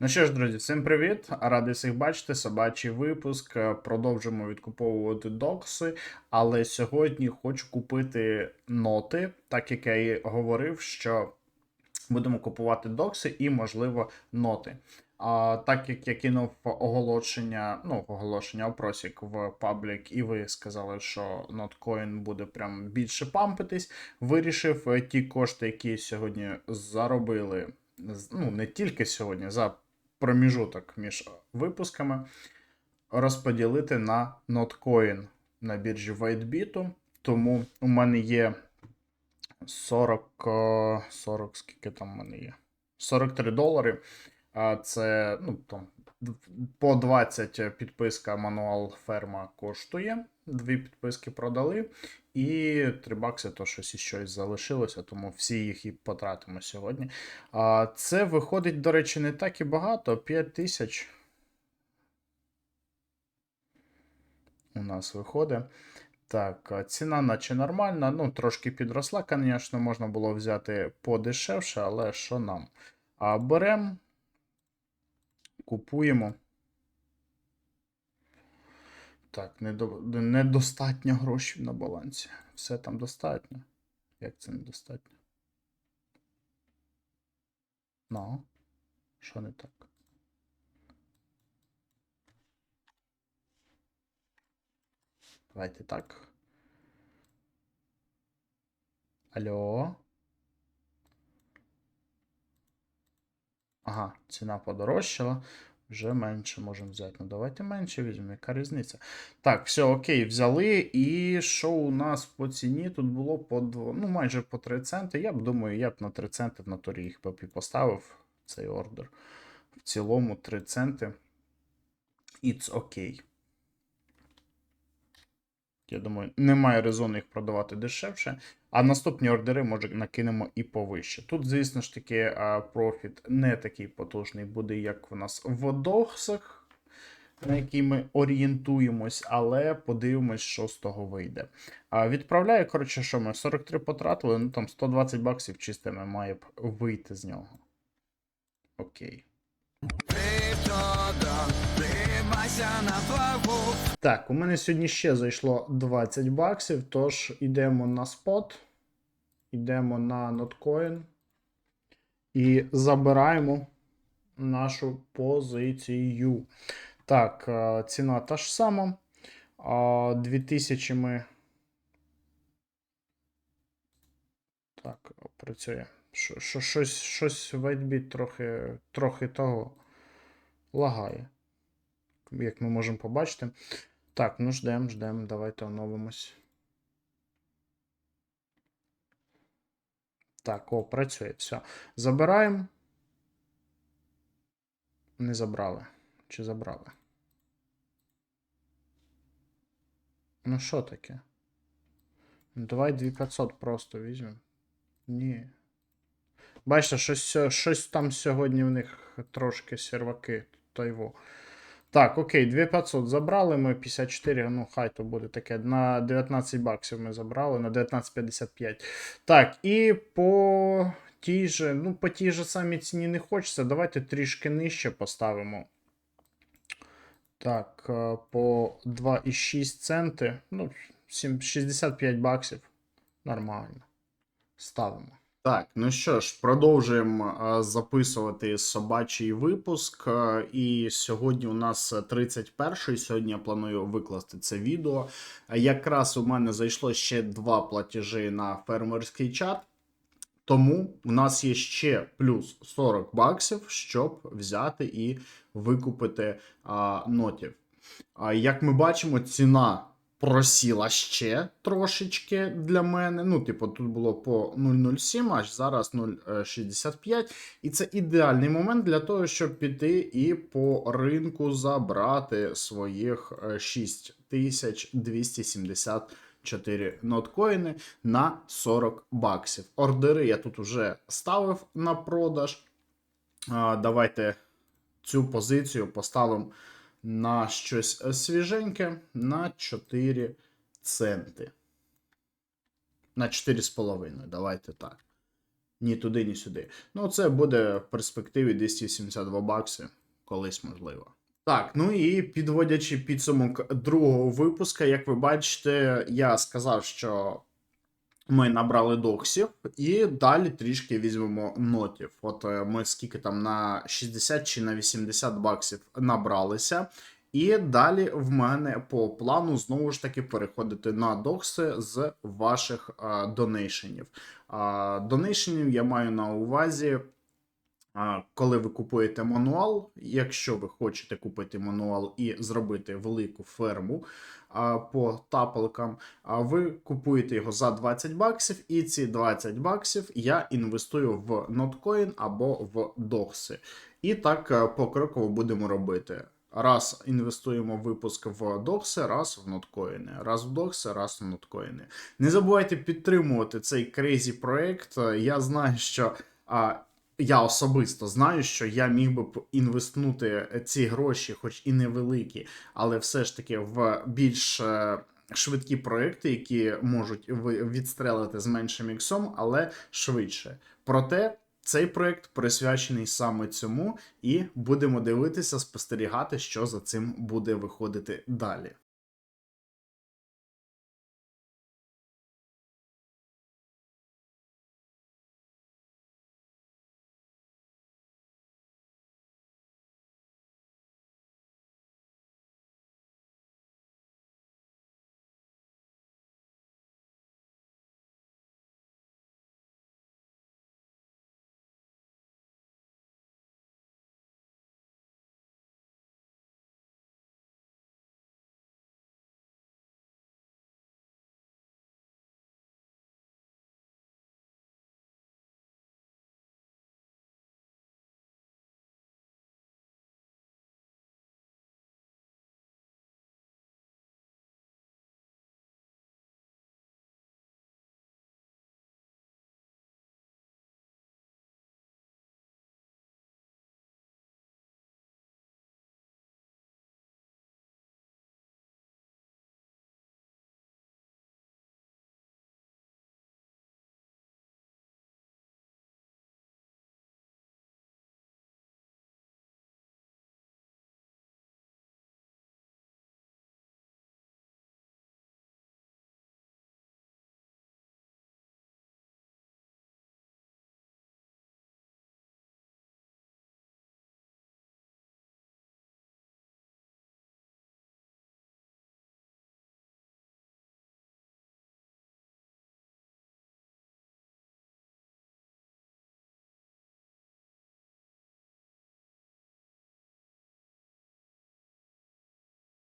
Ну що ж, друзі, всім привіт! Радий всіх бачити. Собачий випуск. Е, Продовжимо відкуповувати докси. Але сьогодні хочу купити ноти, так як я і говорив, що будемо купувати докси і, можливо, ноти. А так як я кинув оголошення, ну, оголошення опросик в паблік, і ви сказали, що ноткоін буде прям більше пампитись, вирішив е, ті кошти, які сьогодні заробили. Ну, не тільки сьогодні, за проміжуток між випусками, розподілити на ноткоін на біржі WhiteBit. Тому у мене є 40, е, 40, скільки там в мене є? 43 долари. Це ну, там, по 20 підписка мануал ферма коштує. Дві підписки продали. І 3 бакси то щось і щось залишилося, тому всі їх і потратимо сьогодні. А це виходить, до речі, не так і багато. 5 тисяч. У нас виходить. Так, ціна наче нормальна. Ну, трошки підросла, звісно, можна було взяти подешевше, але що нам? А беремо, купуємо. Так, недо... недостатньо грошей на балансі. Все там достатньо. Як це недостатньо? Ну, що не так? Давайте так. Алло. Ага, ціна подорожчала. Вже менше можемо взяти. Ну, давайте менше візьмемо, яка різниця. Так, все, окей, взяли. І що у нас по ціні? Тут було по 2, ну, майже по 3 центи. Я б думаю, я б на 3 центи в натурі їх би і поставив цей ордер. В цілому 3 центи. It's окей. Я думаю, немає резону їх продавати дешевше. А наступні ордери, може, накинемо і повище. Тут, звісно ж таки, профіт не такий потужний буде, як в нас в доксах, на який ми орієнтуємось, але подивимось, що з того вийде. Відправляю, коротше, що ми 43 потратили, ну там 120 баксів чистими має б вийти з нього. Окей. Так, у мене сьогодні ще зайшло 20 баксів, тож йдемо на спот, йдемо на Notcoin і забираємо нашу позицію. Так, е, ціна та ж сама. 2000 ми. Так, працює. Що- що- Щось, щось WhiteBit трохи, трохи того лагає як ми можемо побачити. Так, ну ждемо, ждемо, давайте оновимось. Так, о, працює, все. Забираємо. Не забрали. Чи забрали? Ну, що таке? Ну, Давай 2500 просто візьмемо. Ні. Бачите, щось, щось там сьогодні в них трошки серваки. Тайво. Так, окей, 2500 забрали ми 54, ну хай то буде таке. На 19 баксів ми забрали, на 19,55. Так, і по тій же, ну, по тій же самій ціні не хочеться. Давайте трішки нижче поставимо. Так, е, по 2,6 центи. Ну, сім- 65 баксів. Нормально. Ставимо. Так, ну що ж, продовжуємо записувати собачий випуск. І сьогодні у нас 31-й. Сьогодні я планую викласти це відео. Якраз у мене зайшло ще два платежі на фермерський чат. Тому у нас є ще плюс 40 баксів, щоб взяти і викупити а, нотів. А, як ми бачимо, ціна просіла ще трошечки для мене. Ну, типу, тут було по 0,07, аж зараз 0,65. І це ідеальний момент для того, щоб піти і по ринку забрати своїх е, 6274 ноткоїни на 40 баксів. Ордери я тут вже ставив на продаж. Давайте цю позицію поставимо на щось свіженьке на 4 центи. На 4,5. Давайте так. ні туди, ні сюди. Ну, це буде в перспективі 272 бакси, колись можливо. Так, ну і підводячи підсумок другого випуска, як ви бачите, я сказав, що ми набрали доксів, і далі трішки візьмемо нотів. От е, ми скільки там на 60 чи на 80 баксів набралися. І далі в мене по плану знову ж таки переходити на докси з ваших донейшенів. Донейшенів я маю на увазі. Коли ви купуєте мануал, якщо ви хочете купити мануал і зробити велику ферму по тапалкам, ви купуєте його за 20 баксів, і ці 20 баксів я інвестую в Notcoin або в докси. І так е, покроково будемо робити. Раз інвестуємо в випуск в докси, раз в ноткоїни, раз в докси, раз в ноткоїни. Не забувайте підтримувати цей крейзі проект. Я знаю, що а, я особисто знаю, що я міг би інвестнути ці гроші, хоч і невеликі, але все ж таки в більш е, швидкі проекти, які можуть відстрелити з меншим іксом, але швидше. Проте. Цей проект присвячений саме цьому, і будемо дивитися, спостерігати, що за цим буде виходити далі.